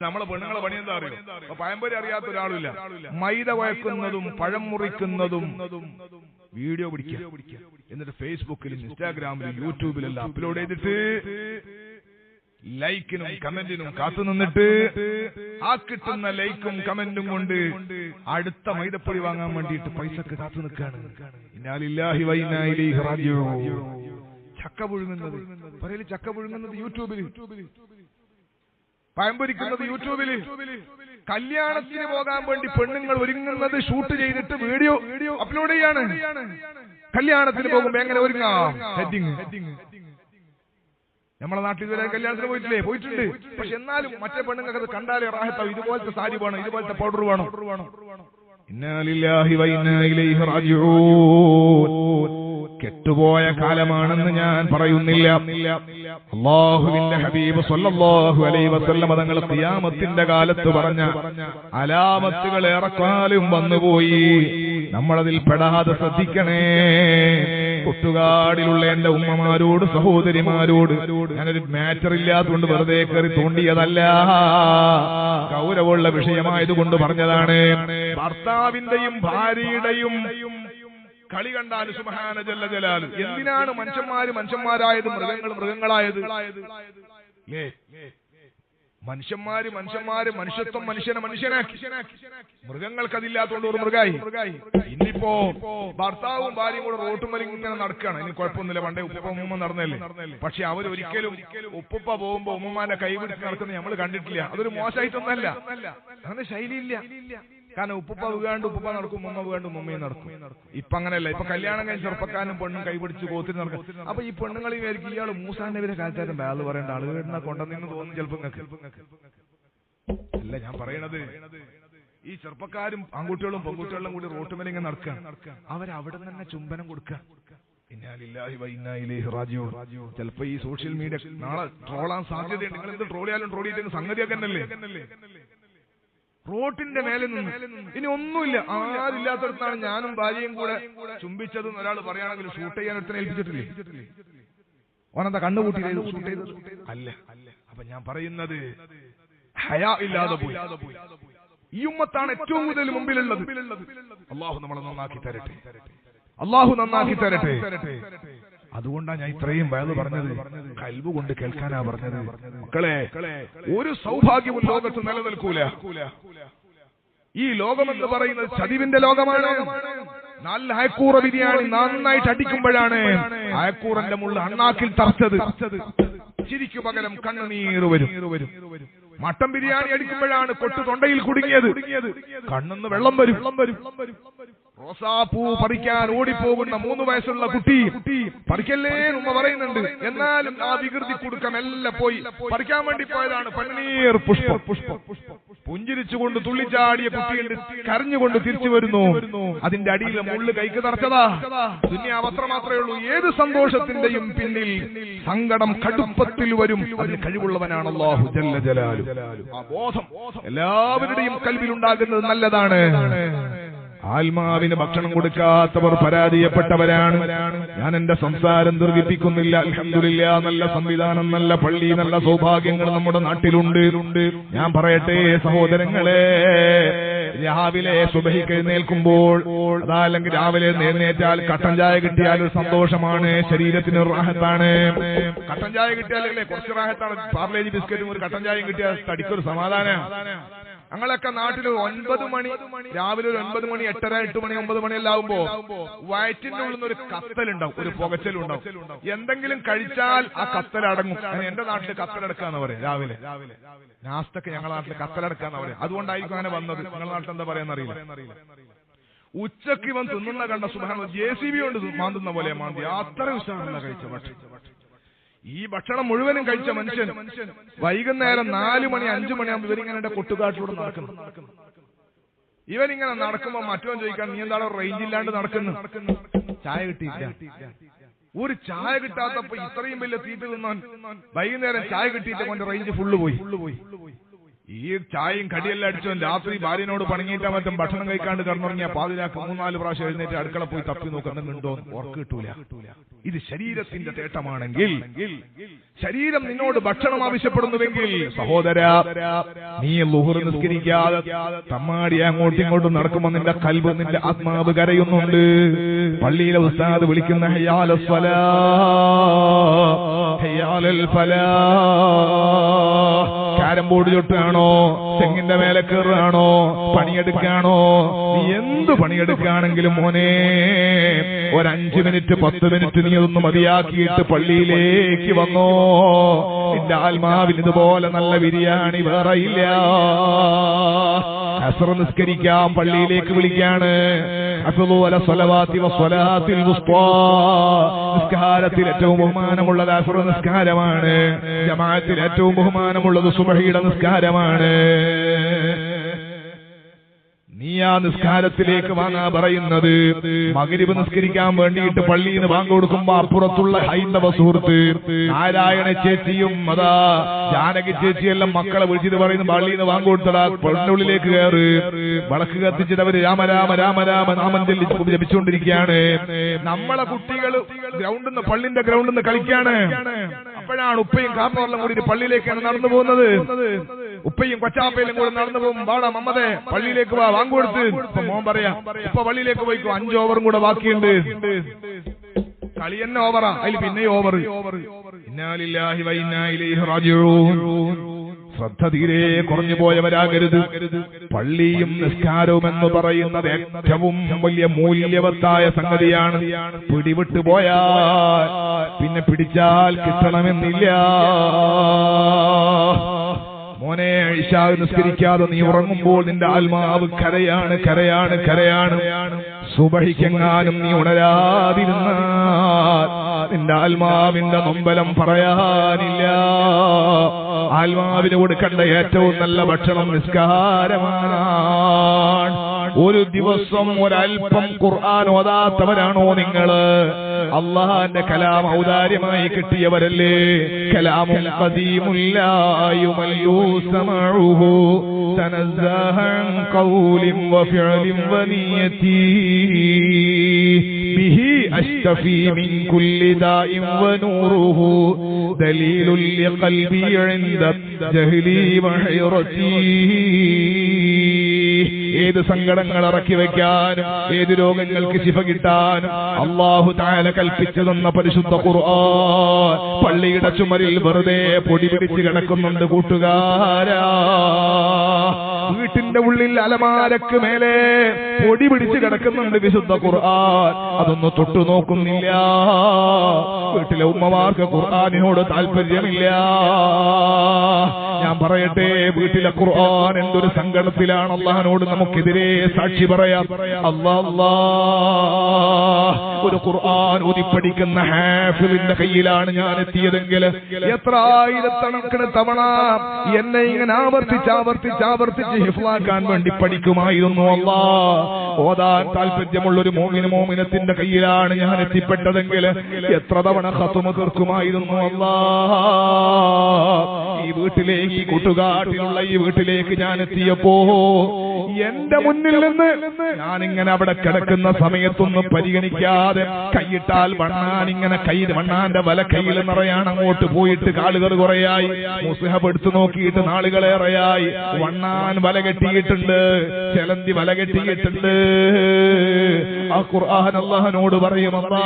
നമ്മളെ പെണ്ണുങ്ങളെ പണി എന്താ അറിയോ? അപ്പൊ പഴംപൊരി അറിയാത്ത ഒരാളില്ല. മൈദ വഴക്കുന്നതും പഴം മുറിക്കുന്നതും വീഡിയോ പിടിക്കുക. എന്നിട്ട് ഫേസ്ബുക്കിലും ഇൻസ്റ്റാഗ്രാമിലും യൂട്യൂബിലെല്ലാം അപ്ലോഡ് ചെയ്തിട്ട് ലൈക്കിനും കമന്റിനും കാത്തു നിന്നിട്ട് ആ കിട്ടുന്ന ലൈക്കും കമന്റും കൊണ്ട് അടുത്ത മൈദപ്പൊടി വാങ്ങാൻ വേണ്ടിയിട്ട് പൈസക്ക് കാത്തു നിൽക്കാണ്. ഇന്നാലില്ലാഹി. ചക്ക പുഴുങ്ങുന്നത്. പറയൽ ചക്ക പുഴുങ്ങുന്നത് യൂട്യൂബിൽ പഴംപൊരിക്കുന്നത് യൂട്യൂബിൽ കല്യാണത്തിന് പോകാൻ വേണ്ടി പെണ്ണുങ്ങൾ ഒരുങ്ങുന്നത് ഷൂട്ട് ചെയ്തിട്ട് വീഡിയോ വീഡിയോ അപ്ലോഡ് ചെയ്യാണ്. കല്യാണത്തിന് പോകുമ്പോ എങ്ങനെ ഒരുങ്ങാം? ഹെഡിങ് നമ്മളെ നാട്ടിൽ ഇതുവരെ കല്യാണത്തിന് പോയിട്ടില്ലേ? പോയിട്ടുണ്ട്. പക്ഷെ എന്നാലും മറ്റേ പെണ്ണുങ്ങൾക്ക് അത് കണ്ടാലേ റാഹത്താവും ഇതുപോലത്തെ സാരി വേണം ഇതുപോലത്തെ പൗഡർ വേണം. ഇന്നാലില്ലാഹി വൈനാ ഇലൈഹി റാജിഊൻ. കെട്ടുപോയ കാലമാണെന്ന് ഞാൻ പറയുന്നില്ല. അള്ളാഹുവിന്റെ ഹബീബ് സല്ലല്ലാഹു അലൈഹി വസല്ലം തങ്ങൾ തിയാമത്തിന്റെ കാലത്ത് പറഞ്ഞ അലാമത്തുകൾ ഏറെക്കാലും വന്നുപോയി. നമ്മളതിൽ പെടാതെ ശ്രദ്ധിക്കണേ. കൊട്ടുകാടിലുള്ള എന്റെ ഉമ്മമാരോട് സഹോദരിമാരോട് ഞാനൊരു മാറ്റർ ഇല്ലാത്തതുകൊണ്ട് വെറുതെ കയറി തോണ്ടിയതല്ല. ഗൗരവമുള്ള വിഷയമായതുകൊണ്ട് പറഞ്ഞതാണ് ഭർത്താവിന്റെയും ഭാര്യയുടെയും കളി കണ്ടാൽ സുബഹാന ജല്ല ജലാൽ. എന്തിനാണ് മനുഷ്യന്മാര് മനുഷ്യന്മാരായത്? മൃഗങ്ങൾ മൃഗങ്ങളായത്? മനുഷ്യന്മാര് മനുഷ്യന്മാര് മനുഷ്യത്വം മനുഷ്യനെ മനുഷ്യനാക്കി. മൃഗങ്ങൾക്ക് അതില്ലാത്തതുകൊണ്ട് ഒരു മൃഗായി. ഇന്നിപ്പോ ഭർത്താവും ഭാര്യയും കൂടെ റോട്ടുമലിങ് ഇങ്ങനെ നടക്കുകയാണ് ഇനി കുഴപ്പമൊന്നുമില്ല. പണ്ടേ ഉപ്പ ഉമ്മ നടന്നല്ലേ പക്ഷെ അവരൊരിക്കലും ഉപ്പുപ്പ പോകുമ്പോ ഉമ്മമാന്റെ കൈ പിടിച്ച് നടക്കുന്നത് നമ്മൾ കണ്ടിട്ടില്ല. അതൊരു മോശമായിട്ടൊന്നല്ല. അങ്ങനെ ശൈലിയില്ല. കാരണം ഉപ്പുപ്പ വീണ്ടും ഉപ്പുപ്പ നടക്കും ഉമ്മ വീണ്ടും ഉമ്മയും നടക്കും. ഇപ്പൊ അങ്ങനെയല്ല ഇപ്പൊ കല്യാണം കഴിഞ്ഞ ചെറുപ്പക്കാരനും പെണ്ണും കൈപിടിച്ച് കോത്തിരി നടക്കും. അപ്പൊ ഈ പെണ്ണുങ്ങൾ വിചാരിക്കും ഇയാൾ മൂസാന്റെ ഇവരെ ബാൽ പറയേണ്ട വീടിനെ കൊണ്ടെന്ന് തോന്നും ചിലപ്പോ അല്ല ഞാൻ പറയണത് ഈ ചെറുപ്പക്കാരും ആൺകുട്ടികളും പെൺകുട്ടികളും കൂടി റോട്ടുമേലെ ഇങ്ങനെ നടക്കുക അവരവിടെ തന്നെ ചുംബനം കൊടുക്കുക. ചിലപ്പോ ഈ സോഷ്യൽ മീഡിയ നാളെ ട്രോളാൻ സാധ്യതയുണ്ട്. നിങ്ങൾ എന്ത് ട്രോളിയാലും ട്രോളിയിട്ട് സംഗതിയൊക്കെ തന്നെയല്ലേ? റോട്ടിന്റെ മേലെ നിന്ന്. ഇനി ഒന്നുമില്ല. ആരില്ലാത്തടത്താണ് ഞാനും ഭാര്യയും കൂടെ ചുംബിച്ചതെന്ന് ഒരാൾ പറയുകയാണെങ്കിൽ ഷൂട്ട് ചെയ്യാൻ ഒരുത്തനെ ഏൽപ്പിച്ചിട്ടില്ലേ? ഓനെന്താ കണ്ണുകൂട്ടി ഷൂട്ട് ചെയ്തത്? അല്ല. അപ്പൊ ഞാൻ പറയുന്നത് ഹയാ ഇല്ലാതെ പോയി. ഈ ഉമ്മത്താണ് ഏറ്റവും കൂടുതൽ മുമ്പിലുള്ളത്. അള്ളാഹു നമ്മളെ നന്നാക്കി തരട്ടെ. അള്ളാഹു നന്നാക്കി തരട്ടെ. അതുകൊണ്ടാണ് ഞാൻ ഇത്രയും വയത് പറഞ്ഞത്. കൽവ് കൊണ്ട് കേൾക്കാനാ പറഞ്ഞത്. മക്കളെ ഒരു സൗഭാഗ്യവും ലോകത്ത് നിലനിൽക്കൂല. ഈ ലോകമെന്ന് പറയുന്നത് ചതിവിന്റെ ലോകമാണ്. നല്ല അയക്കൂറ ബിരിയാണി നന്നായിട്ട് അടിക്കുമ്പോഴാണ് അയക്കൂറന്റെ മുള്ള അണ്ണാക്കിൽ തറച്ചത്. ചിരിക്കു പകരം കണ്ണുനീർ വരും. മട്ടൻ ബിരിയാണി അടിക്കുമ്പോഴാണ് കൊട്ടു തൊണ്ടയിൽ കുടുങ്ങിയത്. കണ്ണെന്ന് വെള്ളം വരും. റോസാപ്പൂ പറിക്കാൻ ഓടിപ്പോകുന്ന മൂന്ന് വയസ്സുള്ള കുട്ടി പറിക്കല്ലേ ഉമ്മ പറയുന്നുണ്ട്. എന്നാലും ആ വികൃതി കുടുക്കം എല്ലാം പോയി. പറിക്കാൻ വേണ്ടി പോയതാണ് പന്നീർ പുഷ്പം. പുഷ്പം. പുഞ്ചിരിച്ചുകൊണ്ട് തുള്ളിച്ചാടിയ കുട്ടിയുണ്ട്. കരഞ്ഞുകൊണ്ട് തിരിച്ചു വരുന്നു. അതിന്റെ അടിയിൽ മുള്ളു കൈക്ക് തറച്ചതാ പിന്നെ അത്ര മാത്രമേ ഉള്ളൂ. ഏത് സന്തോഷത്തിന്റെയും പിന്നിൽ സങ്കടം കടുപ്പത്തിൽ വരും. അതിന് കഴിവുള്ളവനാണ് അല്ലാഹു ജല്ല ജലാലു. ആ ബോധം. എല്ലാവരുടെയും കൽവിലുണ്ടാകുന്നത് നല്ലതാണ്. ആത്മാവിന് ഭക്ഷണം കൊടുക്കാത്തവർ പരാജയപ്പെട്ടവരാണ് ഞാൻ എന്റെ സംസാരം ദീർഘിപ്പിക്കുന്നില്ല. അൽഹംദുലില്ലാ നല്ല സംവിധാനം നല്ല പള്ളി നല്ല സൗഭാഗ്യങ്ങൾ നമ്മുടെ നാട്ടിലുണ്ട്. ഞാൻ പറയട്ടെ സഹോദരങ്ങളെ രാവിലെ സുബഹിക്ക് എഴുന്നേൽക്കുമ്പോൾ അതാ രാവിലെ എഴുന്നേറ്റാൽ കട്ടൻ ചായ കിട്ടിയാൽ ഒരു സന്തോഷമാണ് ശരീരത്തിന് റാഹത്താണ്. കട്ടൻ ചായ കിട്ടിയാലല്ലേ കുറച്ച് റാഹത്താണ്. പാർലേജി ബിസ്ക്കറ്റും ഒരു കട്ടൻ ചായയും കിട്ടിയാൽ തടിക്കൊരു സമാധാനം ഞങ്ങളൊക്കെ നാട്ടിൽ ഒൻപത് മണി രാവിലെ ഒരു ഒൻപത് മണി എട്ടര എട്ട് മണി ഒമ്പത് മണിയെല്ലാം ആവുമ്പോ വയറ്റിന്റെ ഉള്ളിൽ നിന്ന് ഒരു കത്തലുണ്ടാവും ഒരു പുകച്ചലുണ്ടാവും. എന്തെങ്കിലും കഴിച്ചാൽ ആ കത്തൽ അടങ്ങും അങ്ങനെ എന്റെ നാട്ടിൽ കത്തലടക്കാന്ന് പറയും രാവിലെ. ലാസ്റ്റൊക്കെ ഞങ്ങളുടെ നാട്ടിൽ കത്തലടക്കാന്ന് പറയും. അതുകൊണ്ടായിരിക്കും അങ്ങനെ വന്നത്. ഞങ്ങളുടെ നാട്ടിൽ എന്താ പറയാന്നറിയില്ല ഉച്ചയ്ക്ക് ഇവൻ തിന്നുന്ന കണ്ട സുബാന ജെ സി ബി കൊണ്ട് മാന്തുന്ന പോലെ മാന്തി. അത്ര വിശ്വാസം കഴിച്ച ഭക്ഷണം ഈ ഭക്ഷണം മുഴുവനും കഴിച്ച മനുഷ്യൻ വൈകുന്നേരം നാലു മണി അഞ്ചു മണിയാകുമ്പോൾ ഇവരിങ്ങനെ കൊട്ടുകാട്ടിലൂടെ നടക്കുന്നു. ഇവനിങ്ങനെ നടക്കുമ്പോ മറ്റവൻ ചോദിക്കാൻ നീ എന്താണോ റേഞ്ച് ഇല്ലാണ്ട് നടക്കുന്നു? ചായ കിട്ടിയില്ല ഒരു ചായ കിട്ടാത്തപ്പോ ഇത്രയും വലിയ തീറ്റ തിന്നാൻ വൈകുന്നേരം ചായ കിട്ടിയിട്ട് കൊണ്ട് റേഞ്ച് ഫുള്ള് പോയി. ഈ ചായയും കടിയെല്ലാം അടിച്ചവൻ രാത്രി ഭാര്യനോട് പണങ്ങിയിട്ടാ മറ്റും ഭക്ഷണം കഴിക്കാണ്ട് കിടന്നുറങ്ങിയ പാതിരാക്ക് മൂന്നാൽ പ്രാവശ്യം എഴുന്നേറ്റ് അടുക്കള പോയി തപ്പി നോക്കുന്നുണ്ടോ ഓർക്ക് കിട്ടൂല ഇത് ശരീരത്തിന്റെ തേട്ടമാണെങ്കിൽ ശരീരം നിന്നോട് ഭക്ഷണം ആവശ്യപ്പെടുന്നുവെങ്കിൽ സഹോദര നീ ലുഹുർ നിസ്കരിക്കാതെ തമ്മാടി അങ്ങോട്ടും ഇങ്ങോട്ടും നടക്കുമ്പോ നിന്റെ കൽബ് നിന്റെ ആത്മാവ് കരയുന്നുണ്ട്. പള്ളിയിലെ ഉസ്താദ് വിളിക്കുന്ന ഹയാലൽ ഫലാ. ഹയാലൽ ഫലാ. ബോർഡ് ചൊട്ടാണോ തെങ്ങിന്റെ മേലെ കയറുകയാണോ? പണിയെടുക്കാണോ നീ എന്ത് പണിയെടുക്കുകയാണെങ്കിലും മോനെ ഒരഞ്ചു മിനിറ്റ് പത്ത് മിനിറ്റ് നീ ഒന്ന് മതിയാക്കിയിട്ട് പള്ളിയിലേക്ക് വന്നോ. നിന്റെ ആത്മാവിന് ഇതുപോലെ നല്ല ബിരിയാണി വേറെ ഇല്ല. അസർ നിസ്കരിക്കാം പള്ളിയിലേക്ക് വിളിക്കാണ്. നിസ്കാരത്തിൽ ഏറ്റവും ബഹുമാനമുള്ളത് അഫ്റ നിസ്കാരമാണ്. ജമാഅത്തിൽ ഏറ്റവും ബഹുമാനമുള്ളത് സുബഹിയുടെ നിസ്കാരമാണ്. നീ ആ നിസ്കാരത്തിലേക്ക് വാങ്ങാ പറയുന്നത്. മകരിവ് നിസ്കരിക്കാൻ വേണ്ടിയിട്ട് പള്ളിയിൽ നിന്ന് വാങ്ങി കൊടുക്കുമ്പോ അപ്പുറത്തുള്ള ഹൈന്ദവ സുഹൃത്ത് നാരായണ ചേച്ചിയും അതാ ജാനകി ചേച്ചിയെല്ലാം മക്കളെ വിളിച്ചിട്ട് പറയുന്നു പള്ളിയിൽ നിന്ന് വാങ്ങി കൊടുത്തടാ പെണ്ണുള്ളിലേക്ക് കയറ്. വിളക്ക് കത്തിച്ചിട്ട് അവർ രാമരാമ രാമരാമ നാമം ചൊല്ലി ജപിച്ചുകൊണ്ടിരിക്കുകയാണ് നമ്മളെ കുട്ടികൾ ഗ്രൗണ്ടിൽ നിന്ന് പള്ളിന്റെ ഗ്രൗണ്ടിൽ നിന്ന് കളിക്കാണ്. അപ്പോഴാണ് ഉപ്പയും കാപ്പറെല്ലാം കൂടി പള്ളിയിലേക്കാണ് നടന്നു പോകുന്നത്. ഉപ്പയും കൊച്ചാപ്പയിലും കൂടെ നടന്നു പോകും. വാടാ മമ്മതെ പള്ളിയിലേക്ക് വാ വാങ്ങുകൊടുത്ത് ഇപ്പൊ മോൻ പറയാ ഇപ്പൊ വള്ളിയിലേക്ക് പോയിക്കോ അഞ്ച് ഓവറും കൂടെ ബാക്കിയുണ്ട്. കളി തന്നെ ഓവറാ അതിൽ പിന്നെ ഓവർ ഇന്നാലില്ലാഹി റാജിഊൻ. ശ്രദ്ധ തീരെ കുറഞ്ഞു പോയവരാകരുത്. പള്ളിയും നിസ്കാരവും എന്ന് പറയുന്നത് ഏറ്റവും വലിയ മൂല്യവത്തായ സംഗതിയാണ്. പിടിവിട്ടു പോയാൽ പിന്നെ പിടിച്ചാൽ കിട്ടണമെന്നില്ല. മോനെ ഇഷാ നിസ്കരിക്കാതെ നീ ഉറങ്ങുമ്പോൾ നിന്റെ ആത്മാവ് കരയാണ് കരയാണ് കരയാണ്. സുബഹിക്കെങ്ങാനും നീ ഉണരാതിരുന്ന നിന്റെ ആത്മാവിന്റെ നൊമ്പലം പറയാനില്ല. ആത്മാവിന് കൊടുക്കേണ്ട ഏറ്റവും നല്ല ഭക്ഷണം നിസ്കാരമാണ് ഒരു ദിവസം ഒരൽപ്പം ഖുർആൻ ഓതാത്തവരാണോ നിങ്ങള് അള്ളാഹാന്റെ കലാം ഔദാര്യമായി കിട്ടിയവരല്ലേ കലാമും ഖദീമുല്ലായുമല്ലൂ സമഉഹു تنزه عن قول وفعل ونيتي به أشتفي من كل داء ونوره دليل لقلبي عند جهلي وحيرتي ഏത് സങ്കടങ്ങൾ ഇറക്കി വെക്കാനും ഏത് രോഗങ്ങൾക്ക് ശിഫ കിട്ടാനും അള്ളാഹു താല കൽപ്പിച്ചു തന്ന പരിശുദ്ധ ഖുർആൻ പള്ളിയുടെ ചുമരിൽ വെറുതെ പൊടി പിടിച്ച് കിടക്കുന്നുണ്ട് കൂട്ടുകാരാ. വീട്ടിന്റെ ഉള്ളിൽ അലമാരക്ക് മേലെ പൊടി പിടിച്ച് കിടക്കുന്നുണ്ട് വിശുദ്ധ ഖുർആൻ. അതൊന്നും തൊട്ടു നോക്കുന്നില്ല. വീട്ടിലെ ഉമ്മമാർക്ക് ഖുർആാനിനോട് താല്പര്യമില്ല ഞാൻ പറയട്ടെ വീട്ടിലെ ഖുർആൻ എന്തൊരു സങ്കടത്തിലാണ് അള്ളഹാനോട് നമുക്കെതിരെ സാക്ഷി പറയാം. അല്ലാ ഒരു ഖുർആൻ ഊതിപ്പടിക്കുന്ന ഹാഫിലിന്റെ കയ്യിലാണ് ഞാൻ എത്തിയതെങ്കിൽ എത്ര ആയിരത്തണക്കിന് തവണ എന്നെ ഇങ്ങനെ ആവർത്തിച്ച് ആവർത്തിച്ച് ആവർത്തിച്ച് ഹിഫ്ലാക്കാൻ വേണ്ടി പഠിക്കുമായിരുന്നു. അല്ലാ. ഓതാൻ താല്പര്യമുള്ള ഒരു മോമിന് മോമിനത്തിന്റെ കയ്യിലാണ് ഞാൻ എത്തിപ്പെട്ടതെങ്കിൽ എത്ര തവണ ഹത്തുമ തീർക്കുമായിരുന്നു. അല്ലാ. ഈ വീട്ടിലേക്ക് കൂട്ടുകാട്ടിലുള്ള ഈ വീട്ടിലേക്ക് ഞാൻ എത്തിയപ്പോ എന്റെ മുന്നിൽ നിന്ന് ഞാൻ ഇങ്ങനെ അവിടെ കിടക്കുന്ന സമയത്തൊന്നും പരിഗണിക്കാതെ കൈയിട്ടാൽ വണ്ണാൻ ഇങ്ങനെ കൈ വണ്ണാന്റെ വല കയ്യിൽ നിറയാണ് അങ്ങോട്ട് പോയിട്ട് കാളുകൾ കുറയായി. മുസ്ഹബ് എടുത്തു നോക്കിയിട്ട് നാളുകളേറെയായി വണ്ണാൻ വല കെട്ടിയിട്ടുണ്ട്. ചെലന്തി വല കെട്ടിയിട്ടുണ്ട്. ആ ഖുർആൻ അള്ളാഹനോട് പറയുമല്ലാ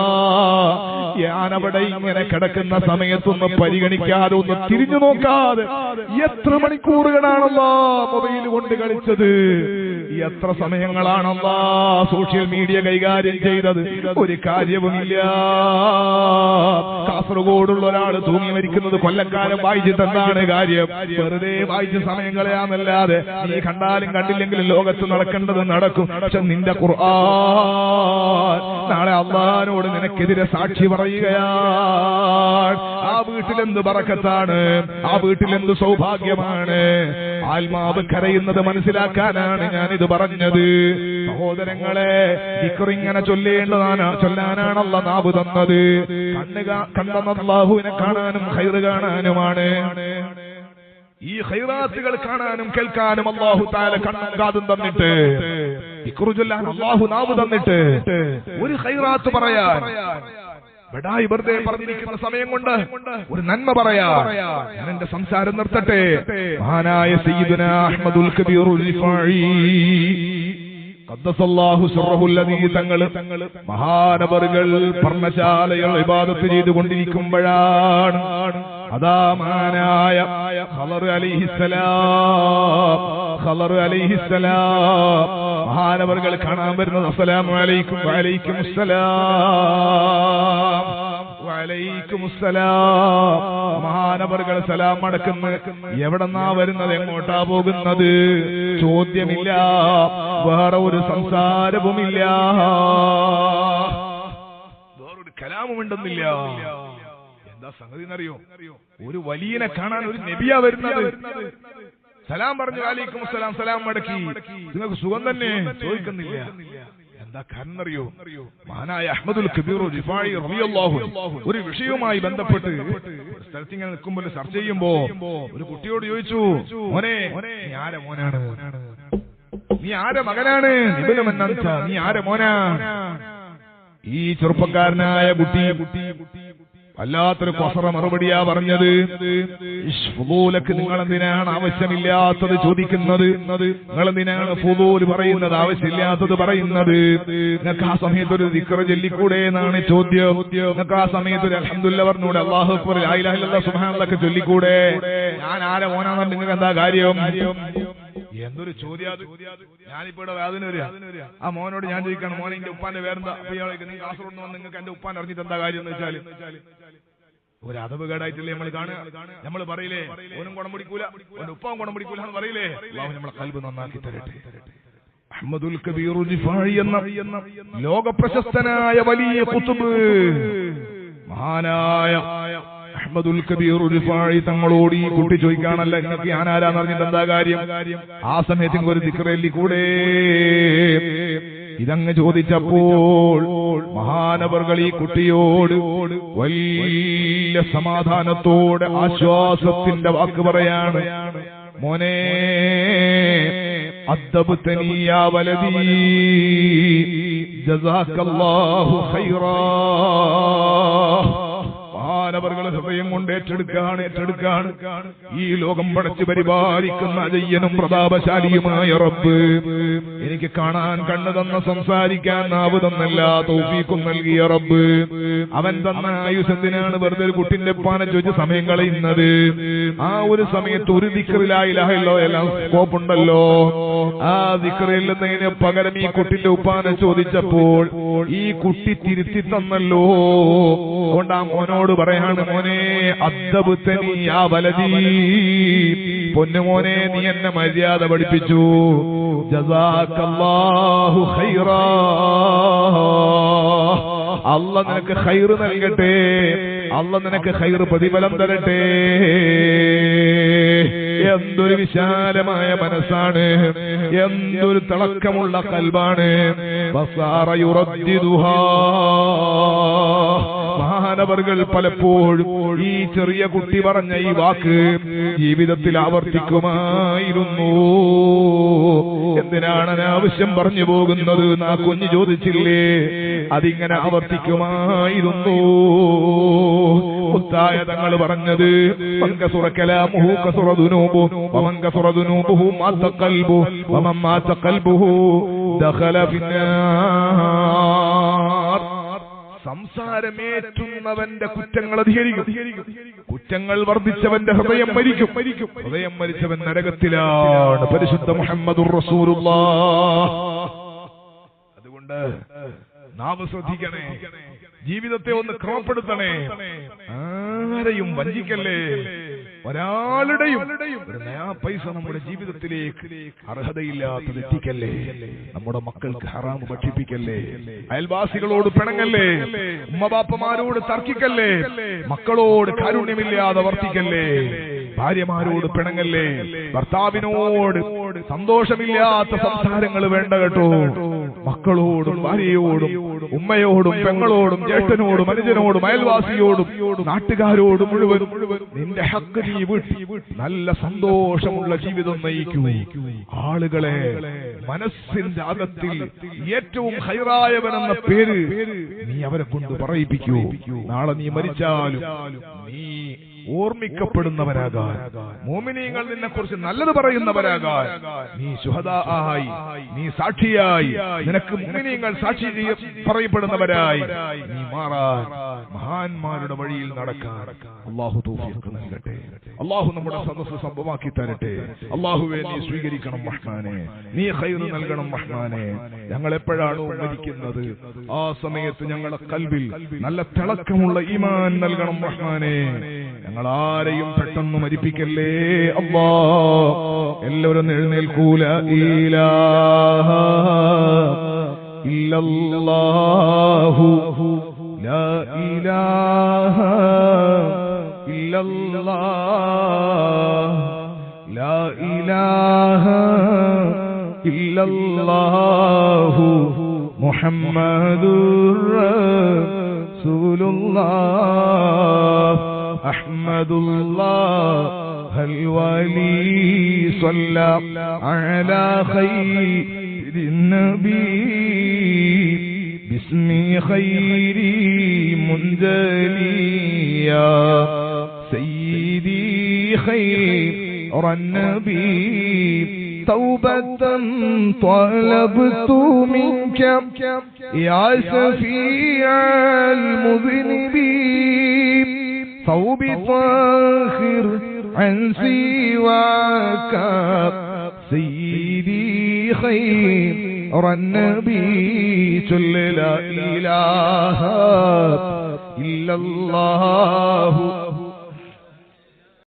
ഞാൻ അവിടെ ഇങ്ങനെ കിടക്കുന്ന സമയത്തൊന്ന് പരിഗണിക്കാതെ ഒന്ന് തിരിഞ്ഞു നോക്കാതെ എത്ര മണിക്കൂറുകളാണല്ലോ മൊബൈൽ കൊണ്ട് കളിച്ചത്? Mm. എത്ര സമയങ്ങളാണല്ലാ സോഷ്യൽ മീഡിയ കൈകാര്യം ചെയ്തത്? ഒരു കാര്യവുമില്ല. കാസർഗോഡുള്ള ഒരാൾ തൂങ്ങി മരിക്കുന്നത് കൊല്ലക്കാലം വായിച്ചിട്ട് എന്താണ് കാര്യം. വെറുതെ വായിച്ച സമയം കളയാന്നല്ലാതെ നീ കണ്ടാലും കണ്ടില്ലെങ്കിലും ലോകത്ത് നടക്കേണ്ടത് നടക്കും. പക്ഷെ നിന്റെ നാളെ അള്ളഹാനോട് നിനക്കെതിരെ സാക്ഷി പറയുകയാണ്. ആ വീട്ടിലെന്ത് പറക്കത്താണ് ആ വീട്ടിലെന്ത് സൗഭാഗ്യമാണ്? ആത്മാവ് കരയുന്നത് മനസ്സിലാക്കാനാണ് ഞാനിത് പറഞ്ഞത്. സഹോദരങ്ങളെ ഇങ്ങനെ ചൊല്ലേണ്ടതാണ് ചൊല്ലാനാണല്ല നാവ് തന്നത്. കണ്ണുക കണ്ടെന്ന അള്ളാഹുവിനെ കാണാനും ഹൈറ് കാണാനുമാണ്. ഈ ഹൈറാത്തുകൾ കാണാനും കേൾക്കാനും അള്ളാഹു താല കണ്ണും കാതും തന്നിട്ട് ഇക്കുറു ചൊല്ലാൻ അള്ളാഹു നാവ് തന്നിട്ട് ഒരു ഹൈറാത്ത് പറയാൻ ബഡായി വെറുതെ പറഞ്ഞിരിക്കുന്ന സമയം കൊണ്ട് ഒരു നന്മ പറയാ. ഞാൻ എന്റെ സംസാരം നിർത്തട്ടെ. മഹാനായ സയ്യിദുന അഹ്മദുൽ കബീറുൽ തങ്ങൾ മഹാനവറുകൾ പർണശാലകൾ വിവാദത്തിൽ ചെയ്തുകൊണ്ടിരിക്കുമ്പോഴാണ് അതാ മഹാനായ ഖലർ അലൈഹിസ്സലാം. ഖലർ അലൈഹിസ്സലാം. മഹാനവറുകൾ കാണാൻ വരുന്നത് അസ്സലാമു അലൈക്കും വഅലൈക്കും അസ്സലാം. മഹാനവറുകൾ സലാം അടക്കുന്ന. എവിടെന്നാ വരുന്നത്? എങ്ങോട്ടാ പോകുന്നത്? ചോദ്യമില്ല. വേറെ ഒരു സംസാരവുമില്ല. വേറൊരു കലാമുണ്ടെന്നില്ല എന്താ സംഗതി എന്നറിയോ? ഒരു വലിയനെ കാണാൻ ഒരു നബിയാ വരുന്നത്. സലാം പറഞ്ഞു വാലിക്കും സലാം സലാം മടക്കി. നിങ്ങൾക്ക് സുഖം തന്നെ? ചോദിക്കുന്നില്ല. എന്താ കാരണം അറിയോ മഹാനായ അഹമ്മദുൽ കബീർ റിഫായി ഒരു വിഷയവുമായി ബന്ധപ്പെട്ട് സ്ഥലത്ത് ഇങ്ങനെ നിൽക്കുമ്പോൾ ചർച്ച ചെയ്യുമ്പോ ഒരു കുട്ടിയോട് ചോദിച്ചു മോനെ നീ ആരെ മോനാണ്? നീ ആരെ മകനാണ്? നിബിലമെന്നന്ത നീ ആരെ മോനാ? ഈ ചെറുപ്പക്കാരനായ കുട്ടി വല്ലാത്തൊരു കൊസറ മറുപടിയാ പറഞ്ഞത്. ഫുദൂലക്ക് നിങ്ങൾ എന്തിനാണ് ആവശ്യമില്ലാത്തത് ചോദിക്കുന്നത്? നിങ്ങൾ എന്തിനാണ് ഫുദൂൽ പറയുന്നത്? ആവശ്യമില്ലാത്തത് പറയുന്നത്. നിങ്ങൾക്ക് ആ സമയത്ത് ഒരു ദിക്കറ ചൊല്ലിക്കൂടെ എന്നാണ് ചോദ്യം. നിങ്ങൾക്ക് ആ സമയത്ത് ഒരു അഹമ്മദുല്ല പറഞ്ഞൂടെ അള്ളാഹു ചൊല്ലിക്കൂടെ. ഞാൻ ആരെ മോനാന്ന് നിങ്ങൾക്ക് എന്താ കാര്യം? എന്തൊരു ചോദ്യം ഞാനിപ്പോ ഇവിടെ വേദന വരിക. ആ മോനോട് ഞാൻ ചോദിക്കണം മോനെ എന്റെ ഉപ്പാന്റെ വേറെന്താ വന്ന് നിങ്ങൾക്ക് എന്റെ ഉപ്പാൻ അറിഞ്ഞിട്ട് എന്താ കാര്യം എന്ന് വെച്ചാൽ? ഒരു അതവ് കേടായിട്ടില്ലേ നമ്മൾ കാണുക? നമ്മൾ പറയില്ലേ ഓനും ഗുണം പിടിക്കൂല ഓന്റെ ഉപ്പാവും ഗുണം പിടിക്കൂല എന്ന് പറയില്ലേ? അള്ളാഹു നമ്മളെ കൽബ് നന്നാക്കി തരട്ടെ. അഹമ്മദുൽ കബീർ എന്ന ലോക പ്രശസ്തനായ വലിയ കുത്തുബ്. മഹാനായ അഹമ്മദുൽ കബീർ ഉൽഫാഴി തങ്ങളോട് ഈ കുട്ടി ചോദിക്കാണല്ല നിങ്ങൾക്ക് ഞാൻ ആരാന്നറിഞ്ഞിട്ട് എന്താ കാര്യം? ആ സമയത്ത് ഒരു ദിക്റല്ലി കൂടെ ഇതങ്ങ് ചോദിച്ചപ്പോൾ മഹാനവർകൾ ഈ കുട്ടിയോട് വലിയ സമാധാനത്തോടെ ആശ്വാസത്തിന്റെ വാക്ക് പറയാണ് മോനെ അദ്ദബ് തനിയ വലദീ ജസാക്കല്ലാഹു ഖൈറാ. മഹാനവറുകൾ ഹൃദയം കൊണ്ട് ഏറ്റെടുക്കാണ് ഏറ്റെടുക്കാണ് ഈ ലോകം പടച്ചു പരിപാലിക്കുന്ന അജയ്യനും പ്രതാപശാലിയുമായ റബ്ബ്. എനിക്ക് കാണാൻ കണ്ണു തന്ന സംസാരിക്കാൻ നാവ് തന്നല്ല തൗഫീക്കും നൽകിയ റബ്ബ്. അവൻ തന്ന ആയുസ് എന്തിനാണ് വെറുതെ ഒരു കുട്ടിന്റെ പാന ചോദിച്ച് സമയം കളയുന്നത്? ആ ഒരു സമയത്ത് ഒരു ദിക്കറിലായില്ലോ എല്ലാം സ്കോപ്പുണ്ടല്ലോ ആ ദിക്കറില്ലെന്നതിന് പകരം ഈ കുട്ടിന്റെ ഉപ്പാനെ ചോദിച്ചപ്പോൾ ഈ കുട്ടി തിരുത്തി തന്നല്ലോ. അതുകൊണ്ട് ആ മോനോട് പറയാണ് മോനെ അദ്ദബുത്തനി ആ വലതി. പൊന്നുമോനെ നീ എന്നെ മര്യാദ പഠിപ്പിച്ചു. അല്ല നിനക്ക് ഹൈർ നൽകട്ടെ. അല്ല നിനക്ക് ഹൈർ പ്രതിഫലം തരട്ടെ. എന്തൊരു വിശാലമായ മനസ്സാണ്. എന്തൊരു തിളക്കമുള്ള കൽബാണ്. മഹാനവറുകൾ പലപ്പോഴും ഈ ചെറിയ കുട്ടി പറഞ്ഞ ഈ വാക്ക് ജീവിതത്തിൽ ആവർത്തിക്കുമായിരുന്നു. എന്തിനാണ് അനാവശ്യം പറഞ്ഞു പോകുന്നത് നാ കുഞ്ഞു ചോദിച്ചില്ലേ? അതിങ്ങനെ ആവർത്തിക്കുമായിരുന്നു. മുത്തായ തങ്ങൾ പറഞ്ഞത് ദഖല കസുറദുനൂബു സംസാരമേറ്റുന്നവന്റെ കുറ്റങ്ങൾ അധികരിക്കും. കുറ്റങ്ങൾ വർദ്ധിച്ചവന്റെ ഹൃദയം മരിക്കും. ഹൃദയം മരിച്ചവൻ നരകത്തിലാണ്. പരിശുദ്ധ മുഹമ്മദുർ റസൂലുള്ള അതുകൊണ്ട് നാവ് ശ്രദ്ധിക്കണേ. ജീവിതത്തെ ഒന്ന് ക്രമപ്പെടുത്തണേ. ആരെയും വഞ്ചിക്കല്ലേ? ഒരാളുടെയും ഒരു നയാ പൈസ നമ്മുടെ ജീവിതത്തിലേക്ക് അർഹതയില്ലാത്തത് എത്തിക്കല്ലേ? നമ്മുടെ മക്കൾക്ക് ഹറാമ് ഭക്ഷിപ്പിക്കല്ലേ? അയൽവാസികളോട് പിണങ്ങല്ലേ? ഉമ്മബാപ്പമാരോട് തർക്കിക്കല്ലേ? മക്കളോട് കാരുണ്യമില്ലാതെ വർത്തിക്കല്ലേ? ഭാര്യമാരോട് പിണങ്ങല്ലേ? ഭർത്താവിനോട് സന്തോഷമില്ലാത്ത സംസാരങ്ങൾ വേണ്ട കേട്ടോ. മക്കളോടും ഭാര്യയോടും ഉമ്മയോടും പെങ്ങളോടും ജ്യേഷ്ഠനോടും അനുജനോടും അയൽവാസിയോടും നാട്ടുകാരോടും മുഴുവൻ നിന്റെ ഹക്ക് നീ വീട്ടി നല്ല സന്തോഷമുള്ള ജീവിതം നയിക്കൂ. ആളുകളെ മനസ്സിന്റെ അകത്തിൽ ഏറ്റവും ഹൈറായവനെന്ന പേര് നീ അവരെ കൊണ്ട് പറയിപ്പിക്കൂ. നാളെ നീ മരിച്ചാലും നീ ഓർമ്മിക്കപ്പെടുന്നവരാകാൻ മോമിനിയങ്ങൾ നിന്നെ കുറിച്ച് നല്ലത് പറയുന്നവരാകാൻ. നീ ശുഹദായി നീ സാക്ഷിയായി. നിനക്ക് മോമിനിയങ്ങൾ സാക്ഷി പറയപ്പെടുന്നവരായി. നീ മാറാൻ മഹാന്മാരുടെ വഴിയിൽ നടക്കാൻ. അള്ളാഹു തൗഫീഖ് നൽകട്ടെ. അള്ളാഹു നമ്മുടെ സദസ്സ് സംഭവമാക്കി തരട്ടെ. അള്ളാഹുവെ നീ സ്വീകരിക്കണം മഹ്മാനെ നീ ഹൈന്ന് നൽകണം മഹ്മാനെ ഞങ്ങൾ എപ്പോഴാണോ മരിക്കുന്നത്? ആ സമയത്ത് ഞങ്ങളുടെ കൽവിൽ നല്ല തിളക്കമുള്ള ഈമാൻ നൽകണം റഹ്മാനെ. ഞങ്ങൾ ആരെയും പെട്ടെന്ന് മരിപ്പിക്കല്ലേ? അമ്മാ എല്ലാവരും എഴുന്നേൽക്കൂല. ഇലാഹ ഇല്ലല്ലാഹു ലാ ഇലാഹ ഇല്ലല്ലാഹ് ലാ ഇലാഹ ഇല്ലല്ലാഹു മുഹമ്മദുർ റസൂലുള്ളാഹ്. محمد الله الولي صلى على خير النبي. باسم خير منزلي يا سيدي خير النبي. توبة طلبت منك يا شفيع المذنبين. ثوب طاهر عن سواك سيدي خير النبي صلى لا إله إلا الله.